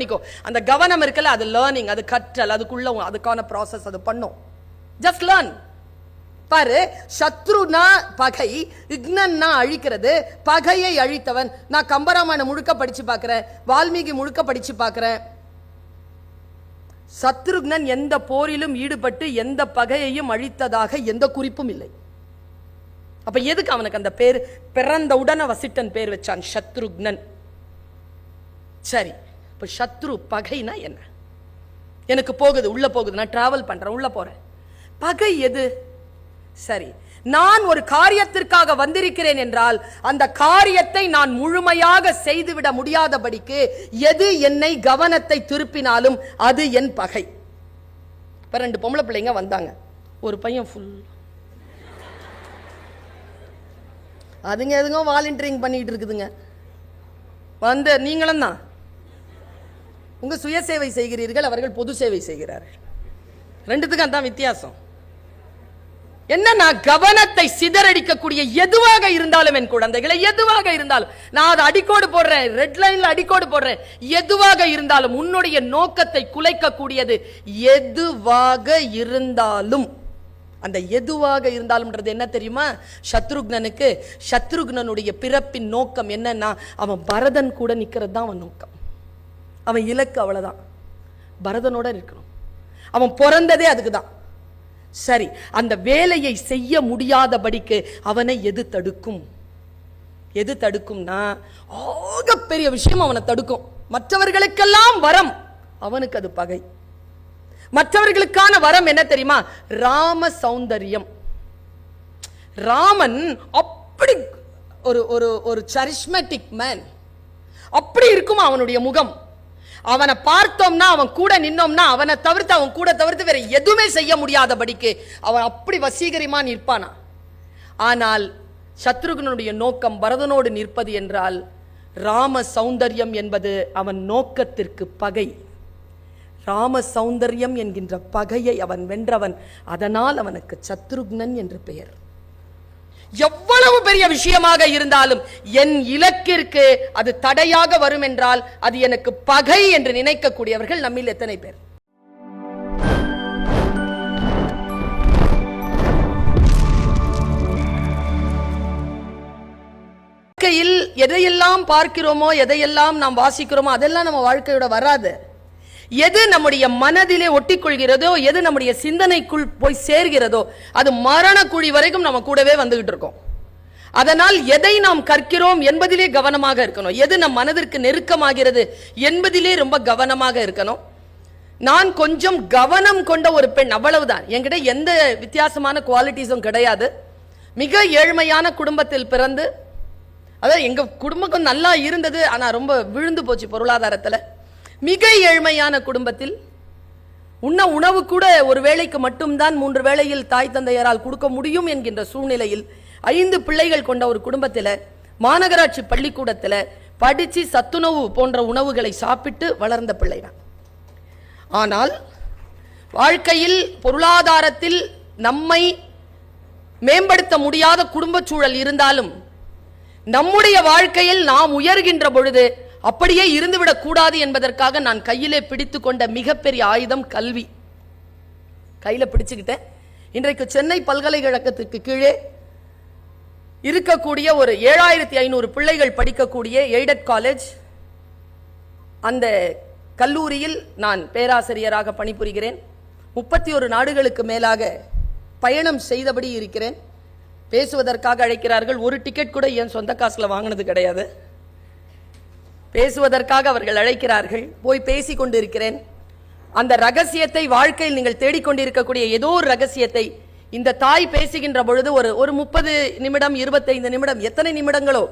பண்ணிக்கோ. அந்த கவனம் இருக்குல்ல அது லேர்னிங் அது கற்றல் அதுக்குள்ள அதுக்கான ப்ராசஸ் அது பண்ணும். ஜஸ்ட் லேர்ன் பாரு சத்ருனா பகை இக்னன்னா அழிக்கிறது பகையை அழித்தவன். நான் கம்பராமாயணம் முழுக்க படிச்சு பார்க்கிறேன் வால்மீகி முழுக்க படிச்சு பார்க்கிறேன் சத்ருக்னன் எந்த போரிலும் ஈடுபட்டு எந்த பகையையும் அழித்ததாக எந்த குறிப்பும் இல்லை. அப்ப எதுக்கு அவனுக்கு அந்த பேர் பிறந்த உடனே வசிட்டன் பேர் வச்சான்? சத்ருக்னன். சரி. இப்போ சத்ரு பகைனா என்ன? எனக்கு போகுது உள்ளே போகுது நான் ட்ராவல் பண்ணுறேன் உள்ளே போகிறேன் பகை எது? சரி நான் ஒரு காரியத்திற்காக வந்திருக்கிறேன் என்றால் அந்த காரியத்தை நான் முழுமையாக செய்துவிட முடியாதபடிக்கு எது என்னை கவனத்தை திருப்பினாலும் அது என் பகை. இப்போ ரெண்டு பொம்பளை பிள்ளைங்க வந்தாங்க. ஒரு பையன் ஃபுல் அதுங்க எதுங்க வாலண்டியரிங் பண்ணிட்டு இருக்குதுங்க. வந்து நீங்களும் தான் உங்கள் சுய சேவை செய்கிறீர்கள் அவர்கள் பொது சேவை செய்கிறார்கள். ரெண்டுத்துக்கும் அதான் வித்தியாசம். என்ன நான் கவனத்தை சிதறடிக்கக்கூடிய எதுவாக இருந்தாலும் என் குழந்தைகளை எதுவாக இருந்தாலும் நான் அதை அடிக்கோடு போடுறேன் ரெட் லைன்ல அடிக்கோடு போடுறேன் எதுவாக இருந்தாலும் உன்னுடைய நோக்கத்தை குலைக்கக்கூடியது எதுவாக இருந்தாலும். அந்த எதுவாக இருந்தாலும்ன்றது என்ன தெரியுமா? சத்ருக்னனுக்கு சத்ருக்னனுடைய பிறப்பின் நோக்கம் என்னன்னா அவன் பரதன் கூட நிற்கிறது தான் அவன் நோக்கம். அவன் இலக்கு அவ்வளோதான் பரதனோட இருக்கணும். அவன் பிறந்ததே அதுக்கு தான் சரி அந்த வேலையை செய்ய முடியாதபடிக்கு அவனை எது தடுக்கும்? எது தடுக்கும்னா பெரிய விஷயம் அவனை தடுக்கும். மற்றவர்களுக்கெல்லாம் வரம் அவனுக்கு அது பகை. மற்றவர்களுக்கான வரம் என்ன தெரியுமா? ராம சௌந்தரியம். ராமன் அப்படி ஒரு ஒரு ஒரு சரிஸ்மேட்டிக் மேன் அப்படி இருக்குமா அவனுடைய முகம்? அவனை பார்த்தோம்னா அவன் கூட நின்னோம்னா அவனை தவிர்த்து அவன் கூட தவிர்த்து வேற எதுவுமே செய்ய முடியாதபடிக்கு அவன் அப்படி வசீகரிமா நிற்பானா? ஆனால் சத்ருகனுடைய நோக்கம் பரதனோடு நிற்பது என்றால் ராம சௌந்தர்யம் என்பது அவன் நோக்கத்திற்கு பகை. ராம சௌந்தர்யம் என்கின்ற பகையை அவன் வென்றவன் அதனால் அவனுக்கு சத்ருக்னன் என்று பெயர். எவ்வளவு பெரிய விஷயமாக இருந்தாலும் என் இலக்கிற்கு அது தடையாக வரும் என்றால் அது எனக்கு பகை என்று நினைக்கக்கூடியவர்கள் நம்மில் எத்தனை பேர்? வாழ்க்கையில் எதையெல்லாம் பார்க்கிறோமோ எதையெல்லாம் நாம் வாசிக்கிறோமோ அதெல்லாம் நம்ம வாழ்க்கையோட வராது. எது நம்முடைய மனதிலே ஒட்டிக்கொள்கிறதோ எது நம்முடைய சிந்தனைக்குள் போய் சேர்கிறதோ அது மரண குழி வரைக்கும் நம்ம கூடவே வந்துகிட்டு இருக்கோம். அதனால் எதை நாம் கற்கிறோம் என்பதிலே கவனமாக இருக்கணும். எது நம் மனதிற்கு நெருக்கமாகிறது என்பதிலே ரொம்ப கவனமாக இருக்கணும். நான் கொஞ்சம் கவனம் கொண்ட ஒரு பெண் அவ்வளவுதான். என்கிட்ட எந்த வித்தியாசமான குவாலிட்டிஸும் கிடையாது. மிக ஏழ்மையான குடும்பத்தில் பிறந்து அதாவது எங்கள் குடும்பம் நல்லா இருந்தது ஆனால் ரொம்ப விழுந்து போச்சு பொருளாதாரத்தில். மிக ஏழ்மையான குடும்பத்தில் உண்ண உணவு கூட ஒரு வேளைக்கு மட்டும்தான் மூன்று வேளையில் தாய் தந்தையரால் கொடுக்க முடியும் என்கின்ற சூழ்நிலையில் ஐந்து பிள்ளைகள் கொண்ட ஒரு குடும்பத்தில் மாநகராட்சி பள்ளிக்கூடத்தில் படித்து சத்துணவு போன்ற உணவுகளை சாப்பிட்டு வளர்ந்த பிள்ளை தான் ஆனால் வாழ்க்கையில் பொருளாதாரத்தில் நம்மை மேம்படுத்த முடியாத குடும்ப சூழல் இருந்தாலும் நம்முடைய வாழ்க்கையில் நாம் உயர்கின்ற பொழுது அப்படியே இருந்துவிடக் கூடாது என்பதற்காக நான் கையிலே பிடித்து கொண்ட மிகப்பெரிய ஆயுதம் கல்வி. கையில் பிடிச்சுக்கிட்டேன். இன்றைக்கு சென்னை பல்கலைக்கழகத்துக்கு கீழே இருக்கக்கூடிய ஒரு ஏழாயிரத்தி ஐநூறு பிள்ளைகள் படிக்கக்கூடிய எய்டட் காலேஜ். அந்த கல்லூரியில் நான் பேராசிரியராக பணிபுரிகிறேன். முப்பத்தி ஒரு நாடுகளுக்கு மேலாக பயணம் செய்தபடி இருக்கிறேன். பேசுவதற்காக அழைக்கிறார்கள். ஒரு டிக்கெட் கூட என் சொந்த காசில் வாங்கினது கிடையாது. பேசுவதற்காக அவர்கள் அழைக்கிறார்கள். போய் பேசி கொண்டிருக்கிறேன் அந்த ரகசியத்தை வாழ்க்கையில் நீங்கள் தேடிக்கொண்டிருக்கக்கூடிய ஏதோ ஒரு ரகசியத்தை இந்த தாய் பேசுகின்ற பொழுது ஒரு ஒரு முப்பது நிமிடம் இருபத்தைந்து நிமிடம் எத்தனை நிமிடங்களோ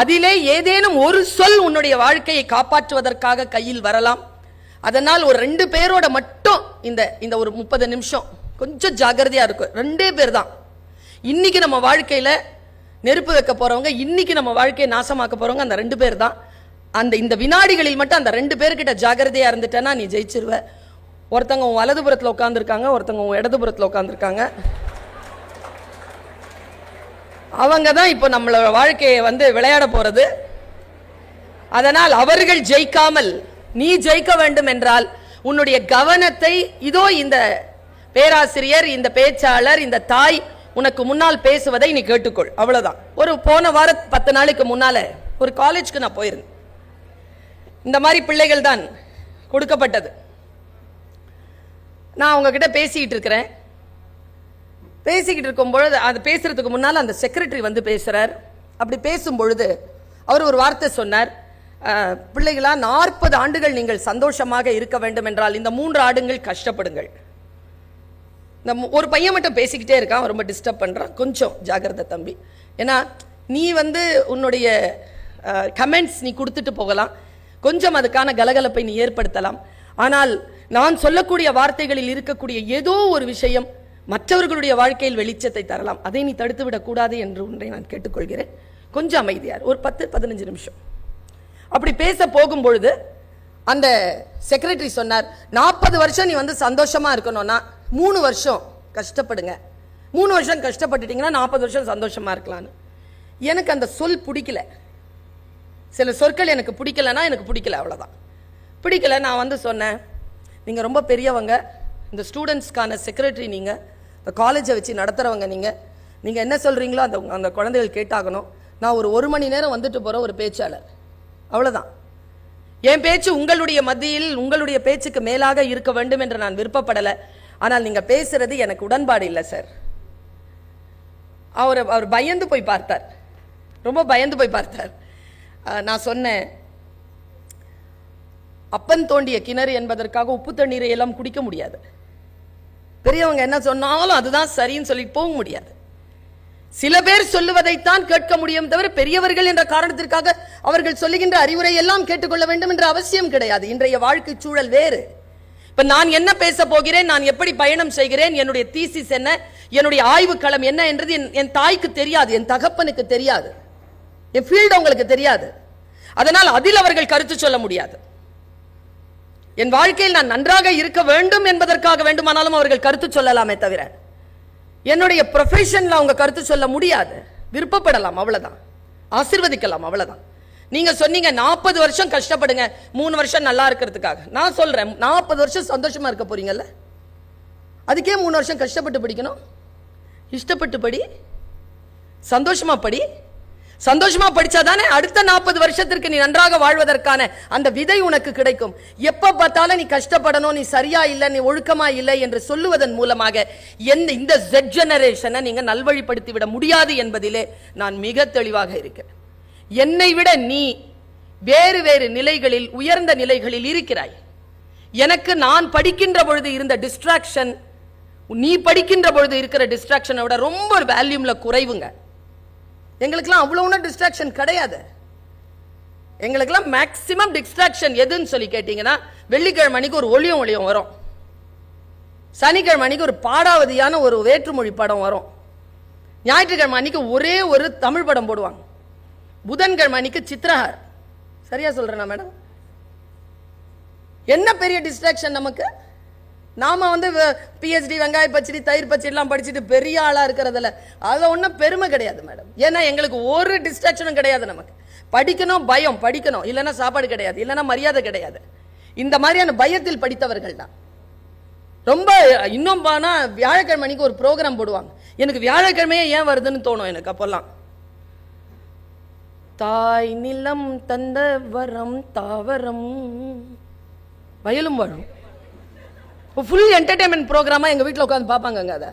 அதிலே ஏதேனும் ஒரு சொல் உன்னுடைய வாழ்க்கையை காப்பாற்றுவதற்காக கையில் வரலாம். அதனால் ஒரு ரெண்டு பேரோட மட்டும் இந்த இந்த ஒரு முப்பது நிமிஷம் கொஞ்சம் ஜாகிரதையாக இருக்கும் ரெண்டே பேர் தான். இன்னைக்கு நம்ம வாழ்க்கையில் நெருப்பு வைக்க போகிறவங்க இன்னைக்கு நம்ம வாழ்க்கையை நாசமாக்க போகிறவங்க அந்த ரெண்டு பேர் தான். அந்த இந்த வினாடிகளில் மட்டும் அந்த ரெண்டு பேர்கிட்ட ஜாகிரதையாக இருந்துட்டேன்னா நீ ஜெயிச்சிருவ. ஒருத்தங்க உன் வலதுபுறத்தில் உட்காந்துருக்காங்க ஒருத்தங்க உன் இடதுபுறத்தில் உட்காந்துருக்காங்க அவங்க தான் இப்போ நம்மளோட வாழ்க்கையை வந்து விளையாட போகிறது அதனால் அவர்கள் ஜெயிக்காமல் நீ ஜெயிக்க வேண்டும் என்றால் உன்னுடைய கவனத்தை இதோ இந்த பேராசிரியர் இந்த பேச்சாளர் இந்த தாய் உனக்கு முன்னால் பேசுவதை நீ கேட்டுக்கொள். அவ்வளோதான் ஒரு போன வார பத்து நாளைக்கு முன்னால் ஒரு காலேஜ்க்கு நான் போயிருந்தேன். இந்த மாதிரி பிள்ளைகள் தான் கொடுக்கப்பட்டது. நான் அவங்கக்கிட்ட பேசிக்கிட்டு இருக்கிறேன். பேசிக்கிட்டு இருக்கும் பொழுது அது பேசுகிறதுக்கு முன்னால் அந்த செக்ரட்டரி வந்து பேசுகிறார் அப்படி பேசும் பொழுது அவர் ஒரு வார்த்தை சொன்னார். பிள்ளைகளா நாற்பது ஆண்டுகள் நீங்கள் சந்தோஷமாக இருக்க வேண்டும் என்றால் இந்த மூன்று ஆண்டுகள் கஷ்டப்படுங்கள். இந்த ஒரு பையன் மட்டும் பேசிக்கிட்டே இருக்கான். ரொம்ப டிஸ்டர்ப் பண்ணுறான் கொஞ்சம் ஜாகிரதை தம்பி. ஏன்னா நீ வந்து உன்னுடைய கமெண்ட்ஸ் நீ கொடுத்துட்டு போகலாம். கொஞ்சம் அதுக்கான கலகலப்பை நீ ஏற்படுத்தலாம். ஆனால் நான் சொல்லக்கூடிய வார்த்தைகளில் இருக்கக்கூடிய ஏதோ ஒரு விஷயம் மற்றவர்களுடைய வாழ்க்கையில் வெளிச்சத்தை தரலாம். அதை நீ தடுத்து விடக்கூடாது என்று ஒன்றை நான் கேட்டுக்கொள்கிறேன். கொஞ்சம் அமைதியார். ஒரு பத்து பதினஞ்சு நிமிஷம். அப்படி பேச போகும்பொழுது அந்த செக்ரட்டரி சொன்னார் நாற்பது வருஷம் நீ வந்து சந்தோஷமா இருக்கணும்னா மூணு வருஷம் கஷ்டப்படுங்க. மூணு வருஷம் கஷ்டப்பட்டுட்டீங்கன்னா நாற்பது வருஷம் சந்தோஷமா இருக்கலாம்னு. எனக்கு அந்த சொல் பிடிக்கல. சில சொற்கள் எனக்கு பிடிக்கலன்னா எனக்கு பிடிக்கல அவ்வளோதான் பிடிக்கல நான் வந்து சொன்னேன் நீங்கள் ரொம்ப பெரியவங்க இந்த ஸ்டூடெண்ட்ஸ்க்கான செக்ரட்டரி நீங்கள் இந்த காலேஜை வச்சு நடத்துகிறவங்க நீங்கள் நீங்கள் என்ன சொல்கிறீங்களோ அந்த அந்த குழந்தைகள் கேட்டாகணும். நான் ஒரு ஒரு மணி நேரம் வந்துட்டு போகிற ஒரு பேச்சாளர். அவ்வளோதான் என் பேச்சு உங்களுடைய மத்தியில் உங்களுடைய பேச்சுக்கு மேலாக இருக்க வேண்டும் என்று நான் விருப்பப்படலை. ஆனால் நீங்கள் பேசுகிறது எனக்கு உடன்பாடு இல்லை சார். அவர் அவர் பயந்து போய் பார்த்தார். ரொம்ப பயந்து போய் பார்த்தார். நான் சொன்னேன். அப்பன் தோண்டிய கிணறு என்பதற்காக உப்பு தண்ணீரை எல்லாம் குடிக்க முடியாது. பெரியவங்க என்ன சொன்னாலும் அதுதான் சரின்னு சொல்லி போக முடியாது. சில பேர் சொல்லுவதைத்தான் கேட்க முடியும் தவிர பெரியவர்கள் என்ற காரணத்திற்காக அவர்கள் சொல்லுகின்ற அறிவுரை எல்லாம் கேட்டுக்கொள்ள வேண்டும் என்ற அவசியம் கிடையாது. இன்றைய வாழ்க்கை சூழல் வேறு. இப்ப நான் என்ன பேச போகிறேன் நான் எப்படி பயணம் செய்கிறேன் என்னுடைய தீசிஸ் என்ன என்னுடைய ஆய்வு களம் என்ன என்றது என் என் தாய்க்கு தெரியாது என் தகப்பனுக்கு தெரியாது. என் ஃபீல்டு அவங்களுக்கு தெரியாது. அதனால் அதில் அவர்கள் கருத்து சொல்ல முடியாது. என் வாழ்க்கையில் நான் நன்றாக இருக்க வேண்டும் என்பதற்காக வேண்டுமானாலும் அவர்கள் கருத்து சொல்லலாமே தவிர என்னுடைய ப்ரொஃபஷன்ல அவங்க கருத்து சொல்ல முடியாது. விருப்பப்படலாம் அவ்வளோதான் ஆசிர்வதிக்கலாம் அவ்வளோதான் நீங்க சொன்னீங்க நாற்பது வருஷம் கஷ்டப்படுங்க மூணு வருஷம் நல்லா இருக்கிறதுக்காக. நான் சொல்றேன் நாற்பது வருஷம் சந்தோஷமா இருக்க போறீங்கல்ல? அதுக்கே மூணு வருஷம் கஷ்டப்பட்டு படிக்கணும்? இஷ்டப்பட்டு படி சந்தோஷமா படி சந்தோஷமா படிச்சாதானே அடுத்த நாற்பது வருஷத்திற்கு நீ நன்றாக வாழ்வதற்கான அந்த விதை உனக்கு கிடைக்கும். எப்ப பார்த்தாலும் நீ கஷ்டப்படணும் நீ சரியா இல்லை நீ ஒழுக்கமா இல்லை என்று சொல்லுவதன் மூலமாக எந்த இந்த ஜெட் ஜெனரேஷனை நீங்க நல்வழிப்படுத்தி விட முடியாது என்பதிலே நான் மிக தெளிவாக இருக்கிறேன். என்னை விட நீ வேறு வேறு நிலைகளில் உயர்ந்த நிலைகளில் இருக்கிறாய். எனக்கு நான் படிக்கின்ற பொழுது இருந்த டிஸ்ட்ராக்ஷன் நீ படிக்கின்ற பொழுது இருக்கிற டிஸ்ட்ராக்ஷனை விட ரொம்ப வேல்யூமில் குறைவுங்க. எங்களுக்கெல்லாம் அவ்வளோ ஒன்றும் டிஸ்ட்ராக்ஷன் கிடையாது. எங்களுக்கெல்லாம் மேக்ஸிமம் டிஸ்ட்ராக்ஷன் எதுன்னு சொல்லி கேட்டிங்கன்னா வெள்ளிக்கிழமை அன்னைக்கு ஒரு ஒளியும் ஒளியும் வரும். சனிக்கிழமை அன்னைக்கு ஒரு பாடாவதியான ஒரு வேற்றுமொழி படம் வரும். ஞாயிற்றுக்கிழமை அன்னைக்கு ஒரே ஒரு தமிழ் படம் போடுவாங்க. புதன்கிழமை அன்னைக்கு சித்திரஹார். சரியா சொல்கிறேனா மேடம் என்ன பெரிய டிஸ்ட்ராக்ஷன் நமக்கு? நாம் வந்து பிஹெச்டி வெங்காய பச்சடி தயிர் பச்சடிலாம் படிச்சுட்டு பெரிய ஆளாக இருக்கிறதுல அதில் ஒன்றும் பெருமை கிடையாது மேடம் ஏன்னா எங்களுக்கு ஒரு டிஸ்ட்ராக்ஷனும் கிடையாது நமக்கு. படிக்கணும் பயம் படிக்கணும். இல்லைன்னா சாப்பாடு கிடையாது. இல்லைன்னா மரியாதை கிடையாது. இந்த மாதிரியான பயத்தில் படித்தவர்கள் தான். ரொம்ப இன்னும் போனா வியாழக்கிழமை அன்னைக்கு ஒரு ப்ரோக்ராம் போடுவாங்க. எனக்கு வியாழக்கிழமையே ஏன் வருதுன்னு தோணும் எனக்கு அப்போல்லாம். தாய் நிலம் தந்த வரம் தாவரம். வயலும் வரும் இப்போ ஃபுல் என்டர்டைன்மெண்ட் ப்ரோக்ராமாக எங்கள் வீட்டில் உட்காந்து பார்ப்பாங்கங்க அதை.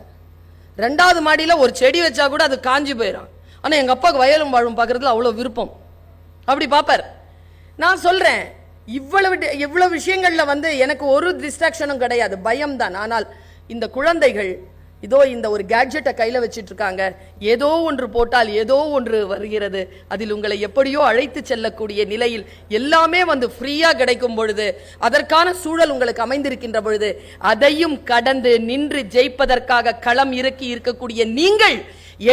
ரெண்டாவது மாடியில் ஒரு செடி வச்சா கூட அது காஞ்சி போயிடும் ஆனால் எங்கள் அப்பாவுக்கு வயலும் வாழும் பார்க்குறதுல அவ்வளோ விருப்பம். அப்படி பார்ப்பார். நான் சொல்கிறேன் இவ்வளவு இவ்வளோ விஷயங்களில் வந்து எனக்கு ஒரு டிஸ்ட்ராக்ஷனும் கிடையாது. பயம் தான். ஆனால் இந்த குழந்தைகள் இதோ இந்த ஒரு கேட்ஜெட்டை கையில் வச்சிட்டு இருக்காங்க ஏதோ ஒன்று போட்டால் ஏதோ ஒன்று வருகிறது. அதில் உங்களை எப்படியோ அழைத்து செல்லக்கூடிய நிலையில் எல்லாமே வந்து ஃப்ரீயாக கிடைக்கும் பொழுது அதற்கான சூழல் உங்களுக்கு அமைந்திருக்கின்ற பொழுது அதையும் கடந்து நின்று ஜெயிப்பதற்காக களம் இறக்கி இருக்கக்கூடிய நீங்கள்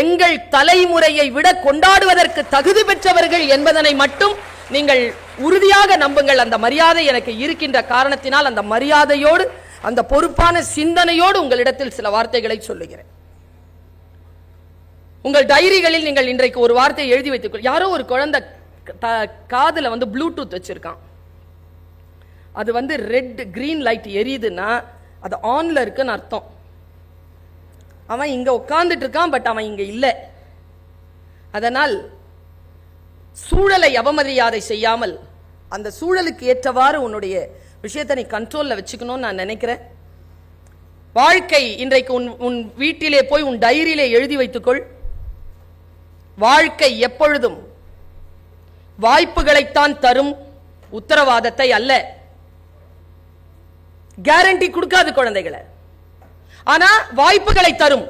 எங்கள் தலைமுறையை விட கொண்டாடுவதற்கு தகுதி பெற்றவர்கள் என்பதனை மட்டும் நீங்கள் உறுதியாக நம்புங்கள். அந்த மரியாதை எனக்கு இருக்கின்ற காரணத்தினால் அந்த மரியாதையோடு அந்த பொறுப்பான சிந்தனையோடு உங்களிடத்தில் சில வார்த்தைகளை சொல்லுகிறேன். உங்கள் டைரிகளில் நீங்கள் இன்றைக்கு ஒரு வார்த்தையை எழுதி வைத்துக் யாரோ ஒரு குழந்தை காதில் வந்து ப்ளூடூத் வச்சிருக்கான். அது வந்து ரெட் கிரீன் லைட் எரியுதுன்னா அது ஆன்ல இருக்குன்னு அர்த்தம். அவன் இங்க உட்கார்ந்துட்டு இருக்கான் பட் அவன் இங்க இல்லை. அதனால் சூழலை அவமரியாதை செய்யாமல் அந்த சூழலுக்கு ஏற்றவாறு உன்னுடைய விஷயத்தை நீ கண்ட்ரோலில் வச்சுக்கணும்னு நான் நினைக்கிறேன். வாழ்க்கை இன்றைக்கு உன் உன் வீட்டிலே போய் உன் டைரியிலே எழுதி வைத்துக்கொள். வாழ்க்கை எப்பொழுதும் வாய்ப்புகளைத்தான் தரும் உத்தரவாதத்தை அல்ல. கேரண்டி கொடுக்காது குழந்தைகளை. ஆனா வாய்ப்புகளை தரும்.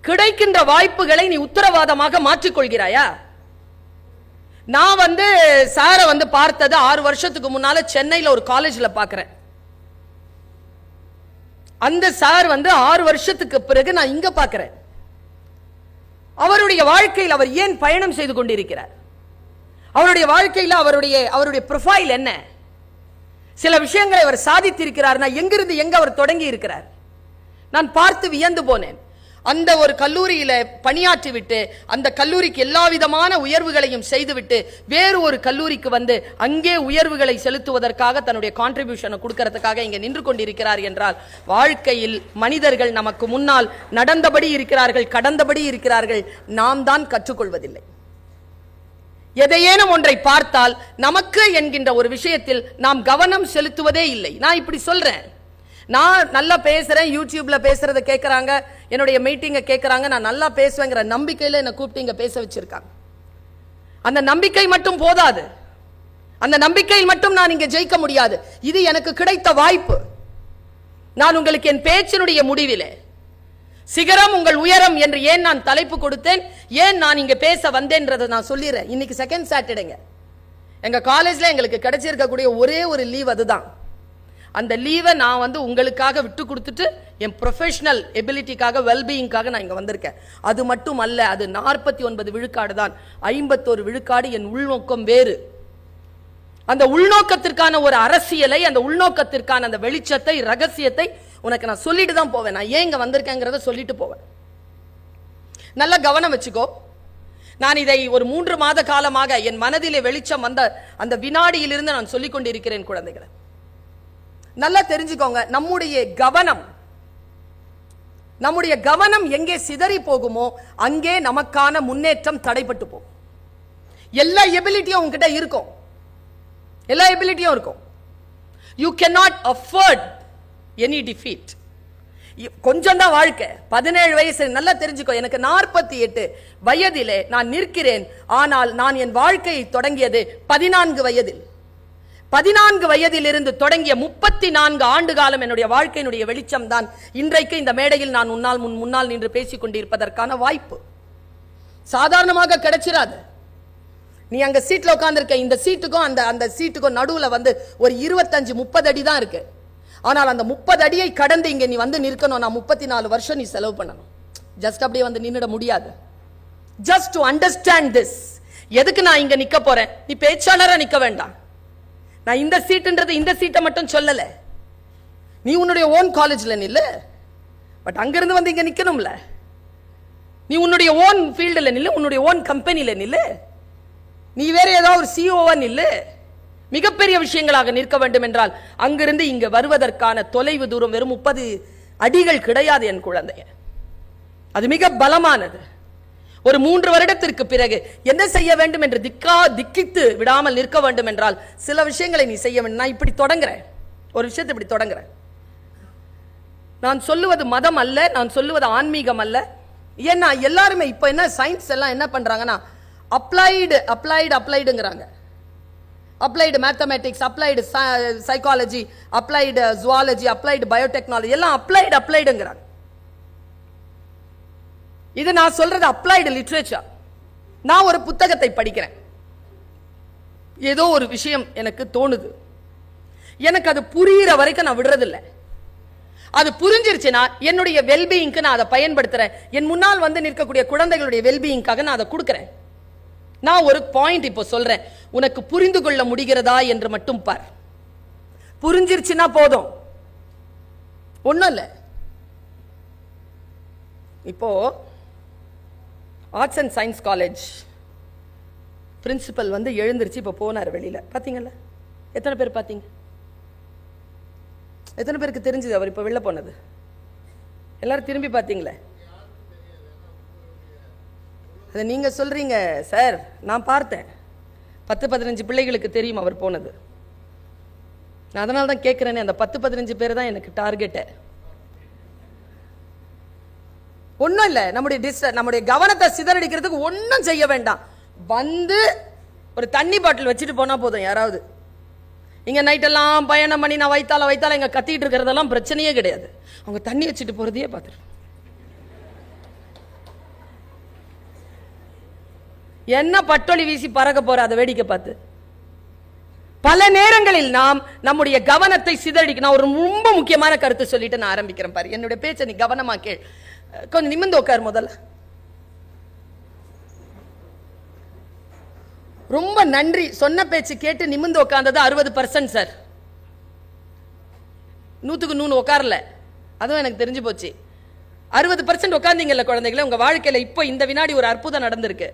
கிடைக்கின்ற வாய்ப்புகளை நீ உத்தரவாதமாக மாற்றிக்கொள்கிறாயா? நான் வந்து சாரை வந்து பார்த்தது ஆறு வருஷத்துக்கு முன்னால சென்னையில் ஒரு காலேஜ்ல பார்க்குறேன். அந்த சார் வந்து ஆறு வருஷத்துக்கு பிறகு நான் இங்கே பார்க்குறேன். அவருடைய வாழ்க்கையில் அவர் ஏன் பயணம் செய்து கொண்டிருக்கிறார்? அவருடைய வாழ்க்கையில் அவருடைய அவருடைய ப்ரொஃபைல் என்ன? சில விஷயங்களை அவர் சாதித்திருக்கிறார். நான் எங்கிருந்து எங்க அவர் தொடங்கி இருக்கிறார்? நான் பார்த்து வியந்து போனேன். அந்த ஒரு கல்லூரியில பணியாற்றிவிட்டு அந்த கல்லூரிக்கு எல்லா விதமான உயர்வுகளையும் செய்துவிட்டு வேறு ஒரு கல்லூரிக்கு வந்து அங்கே உயர்வுகளை செலுத்துவதற்காக தன்னுடைய கான்ட்ரிபியூஷனை கொடுக்கறதுக்காக இங்கே நின்று கொண்டிருக்கிறார் என்றால் வாழ்க்கையில் மனிதர்கள் நமக்கு முன்னால் நடந்தபடி இருக்கிறார்கள் கடந்தபடி இருக்கிறார்கள் நாம் தான் கற்றுக்கொள்வதில்லை. எதையேனும் ஒன்றை பார்த்தால் நமக்கு என்கின்ற ஒரு விஷயத்தில் நாம் கவனம் செலுத்துவதே இல்லை. நான் இப்படி சொல்றேன். நான் நல்லா பேசுகிறேன் யூடியூப்பில் பேசுகிறத கேட்குறாங்க என்னுடைய மீட்டிங்கை கேட்குறாங்க நான் நல்லா பேசுவேங்கிற நம்பிக்கையில் என்னை கூப்பிட்டிங்க பேச வச்சுருக்காங்க. அந்த நம்பிக்கை மட்டும் போதாது. அந்த நம்பிக்கையில் மட்டும் நான் இங்கே ஜெயிக்க முடியாது. இது எனக்கு கிடைத்த வாய்ப்பு. நான் உங்களுக்கு என் பேச்சினுடைய முடிவிலே. சிகரம் உங்கள் உயரம் என்று ஏன் நான் தலைப்பு கொடுத்தேன்? ஏன் நான் இங்கே பேச வந்தேன்றதை நான் சொல்லிடுறேன். இன்னைக்கு செகண்ட் சாட்டர்டேங்க எங்கள் காலேஜில் எங்களுக்கு கிடைச்சிருக்கக்கூடிய ஒரே ஒரு லீவ் அதுதான். அந்த லீவை நான் வந்து உங்களுக்காக விட்டு கொடுத்துட்டு என் ப்ரொஃபஷனல் எபிலிட்டிக்காக வெல்பீயிங்காக நான் இங்கே வந்திருக்கேன். அது மட்டும் அல்ல அது நாற்பத்தி ஒன்பது விழுக்காடு தான். ஐம்பத்தோரு விழுக்காடு என் உள்நோக்கம் வேறு. அந்த உள்நோக்கத்திற்கான ஒரு அரசியலை அந்த உள்நோக்கத்திற்கான அந்த வெளிச்சத்தை ரகசியத்தை உனக்கு நான் சொல்லிட்டு தான் போவேன். நான் ஏன் இங்கே வந்திருக்கேங்கிறத சொல்லிட்டு போவேன். நல்லா கவனம் வச்சுக்கோ. நான் இதை ஒரு மூன்று மாத காலமாக என் மனதிலே வெளிச்சம் வந்த அந்த வினாடியிலிருந்து நான் சொல்லிக் கொண்டிருக்கிறேன் குழந்தைகளை. நல்லா தெரிஞ்சுக்கோங்க நம்முடைய கவனம். நம்முடைய கவனம் எங்கே சிதறி போகுமோ அங்கே நமக்கான முன்னேற்றம் தடைப்பட்டு போகும். எல்லா எபிலிட்டியும் உங்ககிட்ட இருக்கும். எல்லா எபிலிட்டியும் இருக்கும். You can not afford any defeat கொஞ்சம் தான் வாழ்க்கை. பதினேழு வயசு நல்லா தெரிஞ்சுக்கோ. எனக்கு நாற்பத்தி எட்டு வயதிலே நான் நிற்கிறேன். ஆனால் நான் என் வாழ்க்கையை தொடங்கியது பதினான்கு வயதில். பதினான்கு வயதிலிருந்து தொடங்கிய முப்பத்தி நான்கு ஆண்டு காலம் என்னுடைய வாழ்க்கையினுடைய வெளிச்சம் தான் இன்றைக்கு இந்த மேடையில் நான் உன்னால் முன் முன்னால் நின்று பேசிக் கொண்டிருப்பதற்கான வாய்ப்பு. சாதாரணமாக கிடைச்சிடாது நீ அங்க சீட்ல உட்காந்துருக்க இந்த சீட்டுக்கும் அந்த அந்த சீட்டுக்கும் நடுவுல வந்து ஒரு இருபத்தஞ்சு முப்பது அடி தான் இருக்கு. ஆனால் அந்த முப்பது அடியை கடந்து இங்க நீ வந்து நிற்கணும். நான் முப்பத்தி நாலு வருஷம் நீ செலவு பண்ணணும். ஜஸ்ட் அப்படியே வந்து நின்றுட முடியாது. ஜஸ்ட் டு அண்டர்ஸ்டாண்ட் திஸ் எதுக்கு நான் இங்க நிக்க போறேன்? நீ பேச்சாளராக நிக்க வேண்டாம். நான் இந்த சீட்டுன்றது இந்த சீட்டை மட்டும் சொல்லலை. நீ உன்னுடைய ஓன் காலேஜில் நில்லு. பட் அங்கேருந்து வந்து இங்கே நிற்கணும்ல நீ உன்னுடைய ஓன் ஃபீல்டில் நில்லு உன்னுடைய ஓன் கம்பெனியில் நில்லு. நீ வேற ஏதாவது ஒரு சிஓவா நில்லு. மிகப்பெரிய விஷயங்களாக நிற்க வேண்டும் என்றால் அங்கிருந்து இங்கே வருவதற்கான தொலைவு தூரம் வெறும் முப்பது அடிகள் கிடையாது என் குழந்தைய. அது மிக பலமானது. ஒரு மூன்று வருடத்திற்கு பிறகு என்ன செய்ய வேண்டும் என்று திக்கா திக்கித்து விடாமல் நிற்க வேண்டும் என்றால் சில விஷயங்களை நீ செய்ய வேண்டும். நான் இப்படி தொடங்குறேன். ஒரு விஷயத்தை இப்படி தொடங்குறேன். நான் சொல்லுவது மதம் அல்ல நான் சொல்லுவது ஆன்மீகம் அல்ல. ஏன்னா எல்லாருமே இப்போ என்ன சயின்ஸ் எல்லாம் என்ன பண்ணுறாங்கன்னா applied applied அப்ளைடுங்கிறாங்க applied mathematics applied psychology applied zoology applied biotechnology எல்லாம் அப்ளைடு அப்ளைடுங்கிறாங்க இது நான் சொல்றது அப்ளைடு லிட்ரேச்சர் நான் ஒரு புத்தகத்தை படிக்கிறேன். ஏதோ ஒரு விஷயம் எனக்கு தோணுது. எனக்கு அது புரியிற வரைக்கும் நான் விடுறதில்ல. அது புரிஞ்சிருச்சுன்னா என்னுடைய வெல்பீயிங்க்கு நான் அதை பயன்படுத்துறேன். என் முன்னால் வந்து நிற்கக்கூடிய குழந்தைகளுடைய வெல்பீயிங்காக நான் அதை கொடுக்குறேன். நான் ஒரு பாயிண்ட் இப்போ சொல்றேன். உனக்கு புரிந்து கொள்ள முடிகிறதா என்று மட்டும் பார். புரிஞ்சிருச்சுன்னா போதும். ஒன்றும் இல்லை. இப்போது arts and science college principal வந்து எழுந்திருச்சு இப்போ போனார் வெளியில். பார்த்தீங்கல்ல எத்தனை பேர் பார்த்தீங்க எத்தனை பேருக்கு தெரிஞ்சுது அவர் இப்போ வெளில போனது? எல்லாரும் திரும்பி பார்த்தீங்களே அதை நீங்கள் சொல்கிறீங்க சார். நான் பார்த்தேன். பத்து பதினஞ்சு பிள்ளைகளுக்கு தெரியும் அவர் போனது. நான் அதனால தான் கேட்குறேனே அந்த பத்து பதினஞ்சு பேர் தான் எனக்கு டார்கெட்டை. ஒன்றும் இல்லை. நம்முடைய டிஸ் நம்முடைய கவனத்தை சிதறடிக்கிறதுக்கு ஒன்றும் செய்ய வேண்டாம். வந்து ஒரு தண்ணி பாட்டில் வச்சுட்டு போனா போதும் யாராவது. இங்க நைட்டெல்லாம் பயணம் பண்ணி நான் வைத்தால வைத்தால இங்க கத்திட்டு இருக்கிறதெல்லாம் பிரச்சனையே கிடையாது. அவங்க தண்ணி வச்சுட்டு போகிறதையே பார்த்துரு என்ன பட்டொலி வீசி பறக்க போற அதை வேடிக்கை பார்த்து. பல நேரங்களில் நாம் நம்முடைய கவனத்தை சிதறடிக்க நான் ஒரு ரொம்ப முக்கியமான கருத்து சொல்லிட்டு நான் ஆரம்பிக்கிறேன் பாரு. என்னுடைய பேச்சை நீ கவனமா கேள். கொஞ்சம் நிமிந்து உட்கார் முதல்ல ரொம்ப நன்றி. சொன்ன பேச்சு கேட்டு நிமிந்து உட்காந்தது அறுபது பர்சன்ட் சார் நூற்றுக்கு நூறு உட்காரல அதுவும் எனக்கு தெரிஞ்சு போச்சு. அறுபது பர்சன்ட் உட்காந்தீங்கல்ல குழந்தைகளே உங்கள் வாழ்க்கையில் இப்போ இந்த வினாடி ஒரு அற்புதம் நடந்திருக்கு.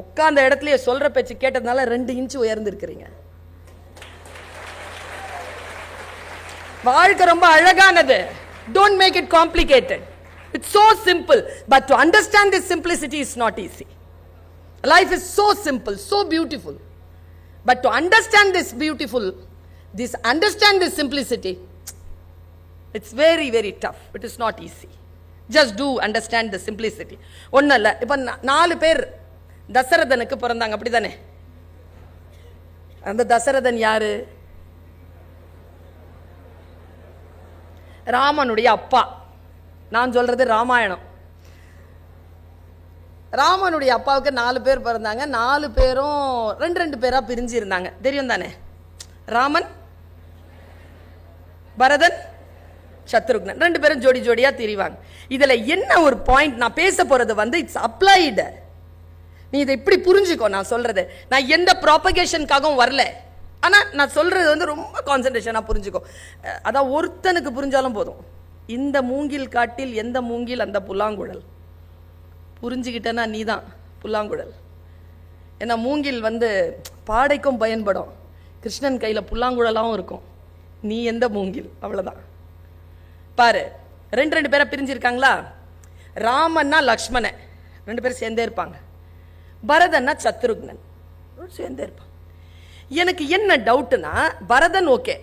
உட்காந்த இடத்துலயே சொல்ற பேச்சு கேட்டதுனால ரெண்டு இன்ச்சு உயர்ந்திருக்கிறீங்க. வாழ்க்கை ரொம்ப அழகானது. Don't make it complicated it's so simple but to understand this simplicity is not easy life is so simple so beautiful but to understand this beautiful this understand this simplicity it's very very tough it is not easy just to understand the simplicity ஒன்றும் இல்லை இப்போ நாலு பேர் தசரதனுக்கு பிறந்தாங்க அப்படிதானே? அந்த தசரதன் யாரு? ராமனுடைய அப்பா. நான் சொல்கிறது ராமாயணம். ராமனுடைய அப்பாவுக்கு நாலு பேர் பிறந்தாங்க. நாலு பேரும் ரெண்டு ரெண்டு பேராக பிரிஞ்சு இருந்தாங்க தெரியும் தானே? ராமன் பரதன் சத்ருக்னன். ரெண்டு பேரும் ஜோடி ஜோடியாக திரிவாங்க. இதில் என்ன ஒரு பாயிண்ட் நான் பேச போகிறது வந்து இட்ஸ் அப்ளைடு நீ இதை இப்படி புரிஞ்சுக்கோ நான் சொல்கிறது நான் எந்த ப்ராபகேஷனுக்காகவும் வரல. ஆனால் நான் சொல்கிறது வந்து ரொம்ப கான்சன்ட்ரேஷனாக புரிஞ்சுக்கோ. அதான் ஒருத்தனுக்கு புரிஞ்சாலும் போதும். இந்த மூங்கில் காட்டில் எந்த மூங்கில்? அந்த புல்லாங்குழல். புரிஞ்சுக்கிட்டேன்னா நீ தான் புல்லாங்குழல். ஏன்னா மூங்கில் வந்து பாடைக்கும் பயன்படும். கிருஷ்ணன் கையில் புல்லாங்குழலாகவும் இருக்கும். நீ எந்த மூங்கில்? அவ்வளோதான் பாரு ரெண்டு ரெண்டு பேரை பிரிஞ்சிருக்காங்களா? ராமன்னா லக்ஷ்மணன். ரெண்டு பேரும் சேர்ந்தே இருப்பாங்க. பரதன்னா சத்ருக்னன். சேர்ந்தே இருப்பான் எனக்கு என்ன டவுட்டுனா பரதன் ஓகே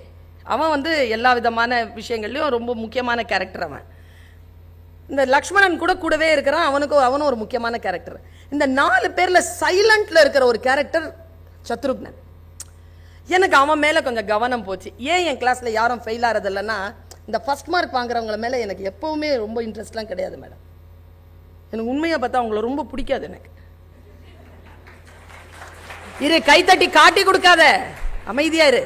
அவன் வந்து எல்லா விதமான விஷயங்கள்லையும் ரொம்ப முக்கியமான கேரக்டர் அவன். இந்த லக்ஷ்மணன் கூட கூடவே இருக்கிறான் அவனுக்கும் அவனும் ஒரு முக்கியமான கேரக்டர் இந்த நாலு பேரில் சைலண்டில் இருக்கிற ஒரு கேரக்டர் சத்ருக்னன். எனக்கு அவன் மேலே கொஞ்சம் கவனம் போச்சு. ஏன் என் கிளாஸில் யாரும் ஃபெயில் ஆகிறது இல்லைன்னா இந்த ஃபர்ஸ்ட் மார்க் வாங்குறவங்கள மேலே எனக்கு எப்போவுமே ரொம்ப இன்ட்ரெஸ்ட்லாம் கிடையாது மேடம் எனக்கு உண்மையாக பார்த்தா அவங்கள ரொம்ப பிடிக்காது எனக்கு. இரு கைத்தட்டி காட்டி கொடுக்காத. அமைதியா இரு.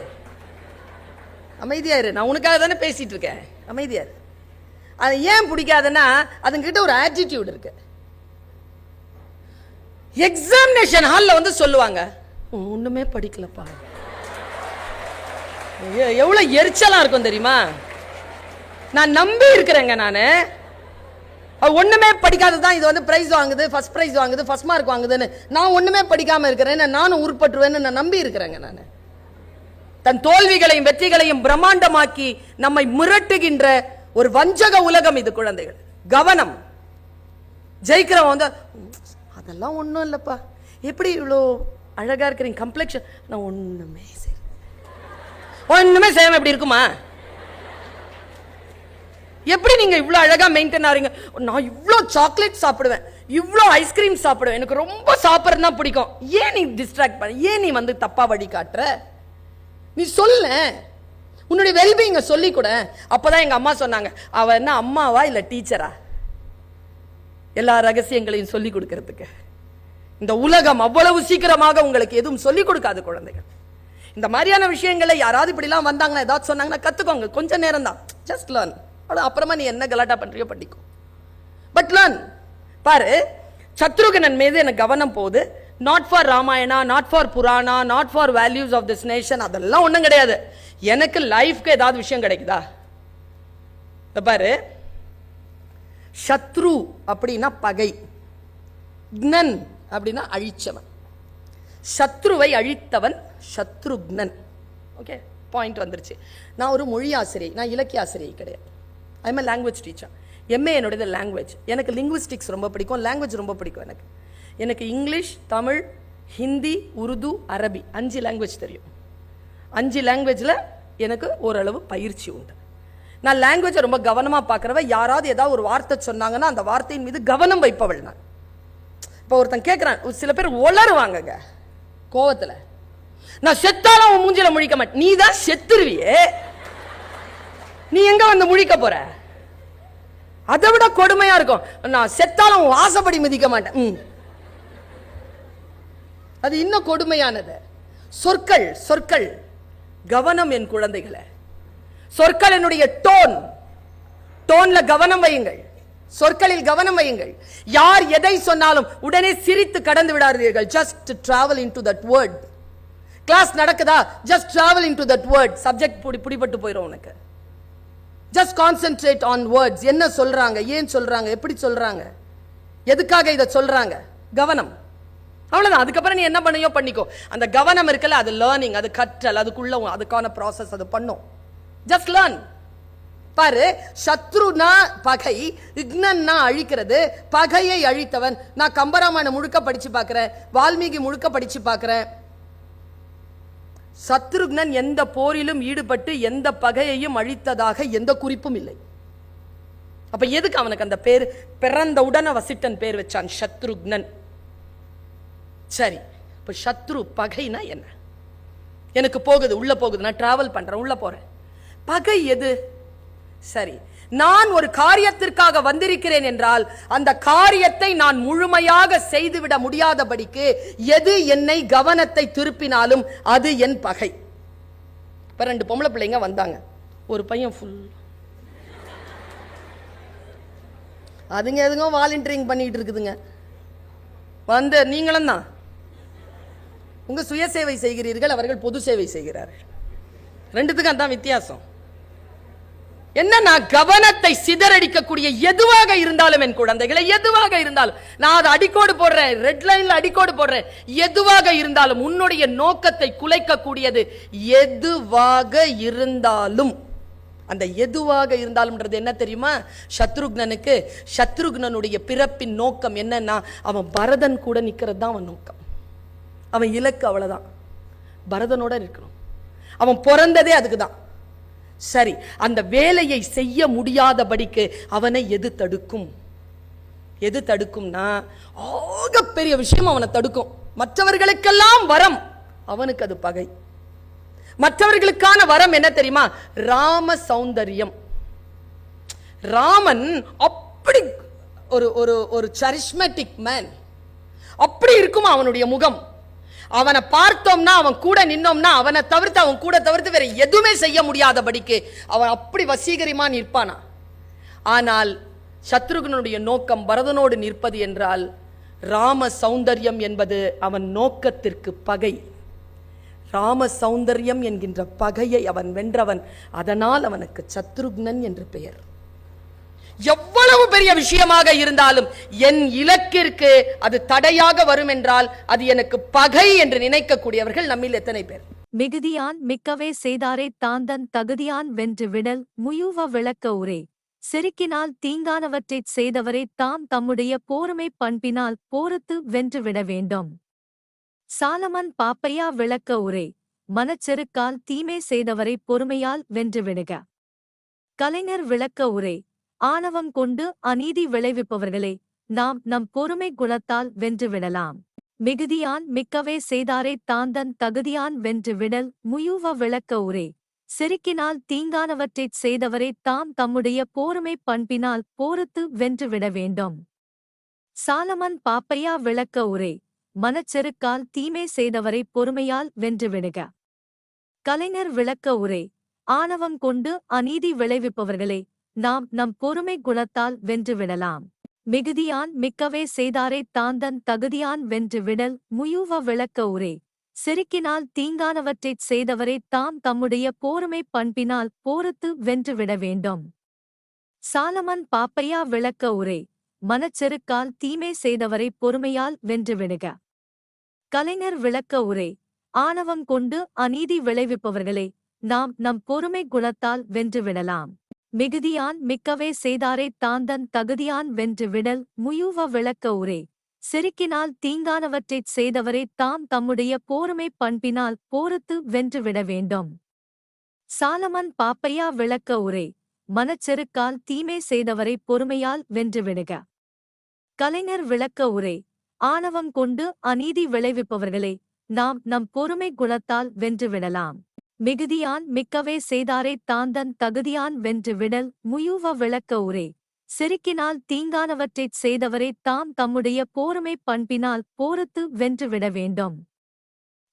அமைதியாரு நான் உனக்காக தானே பேசிகிட்டு இருக்கேன். அமைதியா அது ஏன் பிடிக்காதுன்னா அதுங்கிட்ட ஒரு ஆட்டிடியூட் இருக்கு. எக்ஸாமினேஷன் ஹாலில் வந்து சொல்லுவாங்க. "உம், படிக்கலப்பா. எவ்வளோ எரிச்சலாக இருக்கும் தெரியுமா? நான் நம்பி இருக்கிறேங்க நான். ஒண்ணுமே படிக்காது தான். இது வந்து பிரைஸ் வாங்குது ஃபர்ஸ்ட் பிரைஸ் வாங்குது ஃபர்ஸ்ட் மார்க் வாங்குதுன்னு. நான் ஒண்ணுமே படிக்காம இருக்கிறேன் நானும் உருப்பட்டுருவேன்னு நான் நம்பி இருக்கிறேங்க நான். தன் தோல்விகளையும் வெற்றிகளையும் பிரம்மாண்டமாக்கி நம்மை மிரட்டுகின்ற ஒரு வஞ்சக உலகம் இது குழந்தைகள். கவனம். ஜெயிக்கிறவன் வந்து அதெல்லாம் ஒன்றும் இல்லைப்பா. எப்படி இவ்வளோ அழகா இருக்கிறீங்க? கம்ப்ளெக்ஷன் நான் ஒன்றுமே சரி ஒன்றுமே செய்யாம எப்படி இருக்குமா? எப்படி நீங்கள் இவ்வளோ அழகாக மெயின்டைன் ஆகிறீங்க நான் இவ்வளோ சாக்லேட் சாப்பிடுவேன். இவ்வளோ ஐஸ்கிரீம் சாப்பிடுவேன். எனக்கு ரொம்ப சாப்பிட்றதுனா பிடிக்கும். ஏன் நீ டிஸ்ட்ராக்ட் பண்ண? ஏன் நீ வந்து தப்பாக வழி காட்டுற நீ சொல்ல. உன்னுடைய வெல்பீங்க சொல்லி கூட அப்பதான் எங்க அம்மா சொன்னாங்க அவ என்ன அம்மாவா இல்ல டீச்சரா எல்லா ரகசியங்களையும் சொல்லி கொடுக்கறதுக்கு. இந்த உலகம் அவ்வளவு சீக்கிரமாக உங்களுக்கு எதுவும் சொல்லி கொடுக்காது குழந்தைகள். இந்த மாதிரியான விஷயங்களை யாராவது இப்படிலாம் வந்தாங்கன்னா ஏதாவது சொன்னாங்கன்னா கத்துக்கோங்க. கொஞ்சம் நேரம் தான் ஜஸ்ட் லேர்ன் அவ்வளோ அப்புறமா நீ என்ன கலாட்டா பண்றியோ பண்ணிக்கோ பட் லேர்ன் பாரு சத்ருகனன் மீது எனக்கு கவனம் போகுது. Not for Ramayana not for Purana not for values of this nation அதெல்லாம் ஒன்றும் கிடையாது. எனக்கு லைஃப்க்கு ஏதாவது விஷயம் கிடைக்குதா? இந்த பாரு. சத்ரு அப்படின்னா பகை. க்னன் அப்படின்னா அழிச்சவன். சத்ருவை அழித்தவன் சத்ருக்னன். ஓகே பாயிண்ட் வந்துருச்சு. நான் ஒரு மொழி ஆசிரியை நான் இலக்கிய ஆசிரியை கிடையாது. I a language teacher MA என்னுடைய லாங்குவேஜ் எனக்கு லிங்குவிஸ்டிக்ஸ் ரொம்ப பிடிக்கும் லாங்குவேஜ் ரொம்ப பிடிக்கும் எனக்கு. எனக்கு இங்கிலீஷ் தமிழ் ஹிந்தி உருது அரபி அஞ்சு லாங்குவேஜ் தெரியும். அஞ்சு லாங்குவேஜில் எனக்கு ஓரளவு பயிற்சி உண்டு. நான் லாங்குவேஜை ரொம்ப கவனமாக பார்க்குறவ யாராவது ஏதாவது ஒரு வார்த்தை சொன்னாங்கன்னா அந்த வார்த்தையின் மீது கவனம் வைப்பவள் நான். இப்போ ஒருத்தன் கேட்குறான் சில பேர் உளருவாங்கங்க கோவத்தில். நான் செத்தாலும் அவன் மூஞ்சில முழிக்க மாட்டேன் நீ தான் செத்துருவியே. நீ எங்க வந்து முழிக்க போற? அதை விட கொடுமையா இருக்கும். நான் செத்தாலும் ஆசைப்படி மிதிக்க மாட்டேன். அது இன்னும் கொடுமையானது. சொற்கள் சொற்கள். கவனம் என் குழந்தைகளை. சொற்கள் என்னுடைய டோன். டோன்ல கவனம் வையுங்கள். சொற்களில் கவனம் வையுங்கள். யார் எதை சொன்னாலும் உடனே சிரித்து கடந்து விடாதீர்கள். Just travel into that word class நடக்குதா? Just travel into that word subject பிடி பிடிபட்டு போயிடும் உனக்கு. ஜஸ்ட் கான்சென்ட்ரேட் ஆன் வேர்ட்ஸ் என்ன சொல்றாங்க? ஏன் சொல்றாங்க? எப்படி சொல்றாங்க? எதுக்காக இதை சொல்றாங்க? கவனம். அவ்வளவுதான். அதுக்கப்புறம் நீ என்ன பண்ணியோ பண்ணிக்கோ. அந்த கவனம் இருக்கல அது லேர்னிங் அது கற்றல் அதுக்குள்ள அதுக்கான ப்ராசஸ் அது பண்ணும். ஜஸ்ட் லேர்ன் பாரு சத்ருனா பகை இக்னன்னா அழிக்கிறது பகையை அழித்தவன். நான் கம்பராமாயணம் முழுக்க படிச்சு பார்க்கிறேன் வால்மீகி முழுக்க படிச்சு பார்க்கறேன். சத்ருக்னன் எந்த போரிலும் ஈடுபட்டு எந்த பகையையும் அழித்ததாக எந்த குறிப்பும் இல்லை. அப்ப எதுக்கு அவனுக்கு அந்த பேர்? பிறந்த உடனே வசிட்டன் பேர் வச்சான் சத்ருக்னன். சரி இப்போ சத்ரு பகைனா என்ன? எனக்கு போகுது உள்ளே போகுது நான் ட்ராவல் பண்ணுறேன் உள்ளே போகிறேன் பகை எது? சரி நான் ஒரு காரியத்திற்காக வந்திருக்கிறேன் என்றால் அந்த காரியத்தை நான் முழுமையாக செய்துவிட முடியாதபடிக்கு எது என்னை கவனத்தை திருப்பினாலும் அது என் பகை. இப்போ ரெண்டு பொம்பளை பிள்ளைங்க வந்தாங்க. ஒரு பையன் ஃபுல் அதுங்க எதுங்க வாலண்டியரிங் பண்ணிட்டு இருக்குதுங்க. வந்து நீங்களும் தான். உங்க சுயசேவை செய்கிறீர்கள் அவர்கள் பொது சேவை செய்கிறார்கள். ரெண்டுத்துக்கும் அதான் வித்தியாசம். என்ன நான் கவனத்தை சிதறடிக்கக்கூடிய எதுவாக இருந்தாலும் என் குழந்தைகளை எதுவாக இருந்தாலும் நான் அதை அடிக்கோடு போடுறேன் ரெட் லைன்ல அடிக்கோடு போடுறேன் எதுவாக இருந்தாலும் உன்னுடைய நோக்கத்தை குலைக்கக்கூடியது எதுவாக இருந்தாலும். அந்த எதுவாக இருந்தாலும்ன்றது என்ன தெரியுமா? சத்ருக்னனுக்கு சத்ருக்னனுடைய பிறப்பின் நோக்கம் என்னன்னா அவன் பரதன் கூட நிற்கிறது தான் அவன் நோக்கம். அவன் இலக்கு அவ்வளோதான் பரதனோட இருக்கணும். அவன் பிறந்ததே அதுக்கு தான் சரி அந்த வேலையை செய்ய முடியாதபடிக்கு அவனை எது தடுக்கும்? எது தடுக்கும்னா பெரிய விஷயம் அவனை தடுக்கும். மற்றவர்களுக்கெல்லாம் வரம் அவனுக்கு அது பகை. மற்றவர்களுக்கான வரம் என்ன தெரியுமா? ராம சௌந்தரியம். ராமன் அப்படி ஒரு ஒரு ஒரு சரிஸ்மெட்டிக் மேன் அப்படி இருக்குமா அவனுடைய முகம்? அவனை பார்த்தோம்னா அவன் கூட நின்னோம்னா அவனை தவிர்த்து அவன் கூட தவிர்த்து வேற எதுவுமே செய்ய முடியாதபடிக்கு அவன் அப்படி வசீகரமா நிற்பானா? ஆனால் சத்ருகனுடைய நோக்கம் பரதனோடு நிற்பது என்றால் ராம சௌந்தர்யம் என்பது அவன் நோக்கத்திற்கு பகை. ராம சௌந்தர்யம் என்கின்ற பகையை அவன் வென்றவன் அதனால் அவனுக்கு சத்ருக்னன் என்று பெயர். எவ்வளவு பெரிய விஷயமாக இருந்தாலும் என் இலக்கிற்கு அது தடையாக வரும் என்றால் அது எனக்கு பகை என்று நினைக்கக்கூடியவர்கள் நம்மில் எத்தனை பேர்? மிகுதியான் மிக்கவே செய்தாரே தாந்தன் தகுதியான் வென்று விடல் முயுவ விளக்க உரே. செருக்கினால் தீங்கானவற்றைச் செய்தவரே தாம் தம்முடைய போருமை பண்பினால் போரத்து வென்று விட வேண்டும். சாலமன் பாப்பையா விளக்க உரே. மனச்செருக்கால் தீமை செய்தவரை பொறுமையால் வென்று விடுக. கலைஞர் விளக்க உரே. ஆணவம் கொண்டு அநீதி விளைவிப்பவர்களே நாம் நம் பொறுமை குணத்தால் வென்று விடலாம். மிகுதியான் மிக்கவே செய்தாரே தாந்தன் தகுதியான் வென்று விடல் முயுவ விளக்க உரே செருக்கினால் தீங்கானவற்றைச் செய்தவரே தாம் தம்முடைய போருமை பண்பினால் போரத்து வென்று விட வேண்டும். சாலமன் பாப்பையா விளக்க உரே மனச்செருக்கால் தீமை செய்தவரை பொறுமையால் வென்று விடுக. கலைஞர் விளக்க உரே ஆணவம் கொண்டு அநீதி விளைவிப்பவர்களே நாம் நம் பொறுமை குணத்தால் வென்று விடலாம். மிகுதியான் மிக்கவே செய்தாரே தாந்தன் தகுதியான் வென்று விடல் முயுவ விளக்க உரே. செருக்கினால் தீங்கானவற்றைச் செய்தவரே தாம் தம்முடைய போருமை பண்பினால் போரத்து வென்று விட வேண்டும். சாலமன் பாப்பையா விளக்க உரே. மனச்செருக்கால் தீமை செய்தவரை பொறுமையால் வென்று விடுக. கலைஞர் விளக்க உரே. ஆணவம் கொண்டு அநீதி விளைவிப்பவர்களே நாம் நம் பொறுமை குணத்தால் வென்றுவிடலாம் மிகுதியான் மிக்கவே செய்தாரே தாந்தன் தகுதியான் வென்று விடல் முயுவ விளக்க உரே. செருக்கினால் தீங்கானவற்றைச் செய்தவரே தாம் தம்முடைய போருமை பண்பினால் போரத்து வென்றுவிட வேண்டும். சாலமன் பாப்பையா விளக்க உரே. மனச்செருக்கால் தீமை செய்தவரை பொறுமையால் வென்றுவிடுக கலைஞர் விளக்க உரே. ஆணவம் கொண்டு அநீதி விளைவிப்பவர்களே நாம் நம் பொறுமை குணத்தால் வென்றுவிடலாம் மிகுதியான் மிக்கவே செய்தாரே தாந்தன் தகுதியான் வென்று விடல் முயூவ விளக்க உரே. செருக்கினால் தீங்கானவற்றைச் செய்தவரே தாம் தம்முடைய போருமை பண்பினால் போரத்து வென்றுவிட வேண்டும்.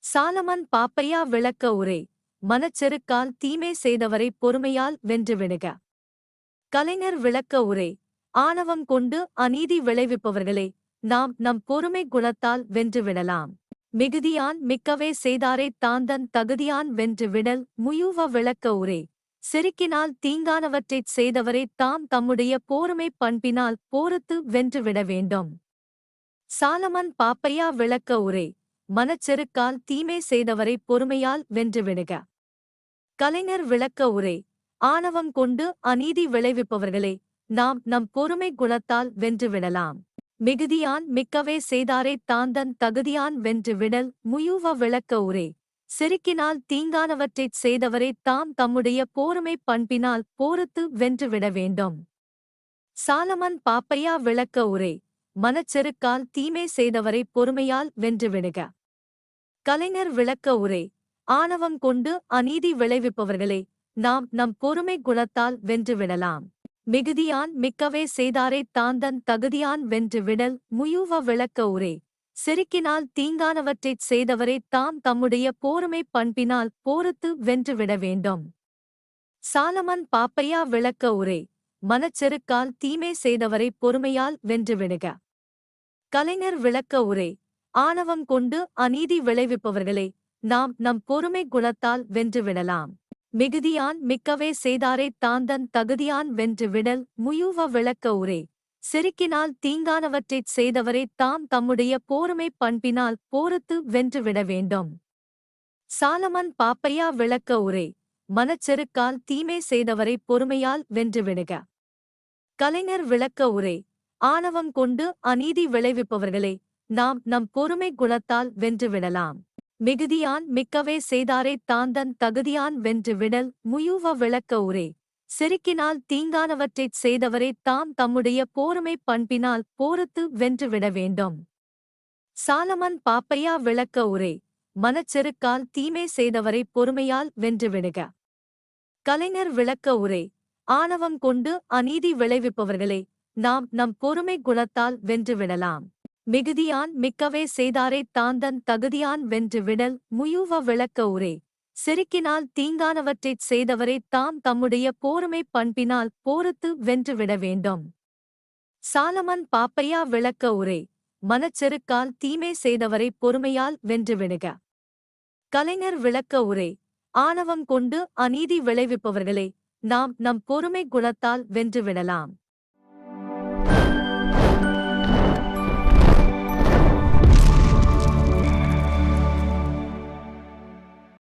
சாலமன் பாப்பையா விளக்க உரே. மனச்செருக்கால் தீமை செய்தவரை பொறுமையால் வென்றுவிடுக கலைஞர் விளக்க உரே. ஆணவம் கொண்டு அநீதி விளைவிப்பவர்களே நாம் நம் பொறுமை குணத்தால் வென்றுவிடலாம் மிகுதியான் மிக்கவே செய்தாரே தாந்தன் தகுதியான் வென்று விடல் முயுவ விளக்க உரே. செருக்கினால் தீங்கானவற்றைச் செய்தவரே தாம் தம்முடைய போருமை பண்பினால் போரத்து வென்றுவிட வேண்டும். சாலமன் பாப்பையா விளக்க உரே. மனச்செருக்கால் தீமை செய்தவரை பொறுமையால் வென்று விடுக. கலைஞர் விளக்க உரே. ஆணவம் கொண்டு அநீதி விளைவிப்பவர்களே நாம் நம் பொறுமை குணத்தால் வென்று விடலாம். மிகுதியான் மிக்கவே செய்தாரே தாந்தன் தகுதியான் வென்று விடல் முயுவ விளக்க உரே. செருக்கினால் தீங்கானவற்றைச் செய்தவரே தாம் தம்முடைய போருமை பண்பினால் போரத்து வென்றுவிட வேண்டும். சாலமன் பாப்பையா விளக்க உரே. மனச்செருக்கால் தீமை செய்தவரை பொறுமையால் வென்றுவிடுக கலைஞர் விளக்க உரே. ஆணவம் கொண்டு அநீதி விளைவிப்பவர்களே நாம் நம் பொறுமை குணத்தால் வென்றுவிடலாம் மிகுதியான் மிக்கவே செய்தாரே தாந்தன் தகுதியான் வென்று விடல் முயூவ விளக்க உரே. செருக்கினால் தீங்கானவற்றைச் செய்தவரே தாம் தம்முடைய போருமை பண்பினால் போரத்து வென்றுவிட வேண்டும். சாலமன் பாப்பையா விளக்க உரே. மனச்செருக்கால் தீமை செய்தவரை பொறுமையால் வென்றுவிடுக கலைஞர் விளக்க உரே. ஆணவம் கொண்டு அநீதி விளைவிப்பவர்களே நாம் நம் பொறுமை குணத்தால் வென்றுவிடலாம் மிகுதியான் மிக்கவே செய்தாரே தாந்தன் தகுதியான் வென்று விடல் முயுவ விளக்க உரே. செருக்கினால் தீங்கானவற்றைச் செய்தவரே தாம் தம்முடைய போருமை பண்பினால் போரத்து வென்றுவிட வேண்டும். சாலமன் பாப்பையா விளக்க உரே. மனச்செருக்கால் தீமை செய்தவரை பொறுமையால் வென்று விடுக. கலைஞர் விளக்க உரே. ஆணவம் கொண்டு அநீதி விளைவிப்பவர்களே நாம் நம் பொறுமை குணத்தால் வென்று விடலாம். மிகுதியான் மிக்கவே செய்தாரே தாந்தன் தகுதியான் வென்று விடல் முயுவ விளக்க உரே. செருக்கினால் தீங்கானவற்றைச் செய்தவரே தாம் தம்முடைய போருமை பண்பினால் போரத்து வென்றுவிட வேண்டும். சாலமன் பாப்பையா விளக்க உரே. மனச்செருக்கால் தீமை செய்தவரை பொறுமையால் வென்றுவிடுக கலைஞர் விளக்க உரே. ஆணவம் கொண்டு அநீதி விளைவிப்பவர்களே நாம் நம் பொறுமை குணத்தால் வென்றுவிடலாம் மிகுதியான் மிக்கவே செய்தாரே தாந்தன் தகுதியான் வென்று விடல் முயுவ விளக்க உரே. செருக்கினால் தீங்கானவற்றைச் செய்தவரே தாம் தம்முடைய போருமை பண்பினால் போரத்து வென்றுவிட வேண்டும். சாலமன் பாப்பையா விளக்க உரே. மனச்செருக்கால் தீமை செய்தவரை பொறுமையால் வென்றுவிடுக கலைஞர் விளக்க உரே. ஆணவம் கொண்டு அநீதி விளைவிப்பவர்களே நாம் நம் பொறுமை குணத்தால் வென்றுவிடலாம்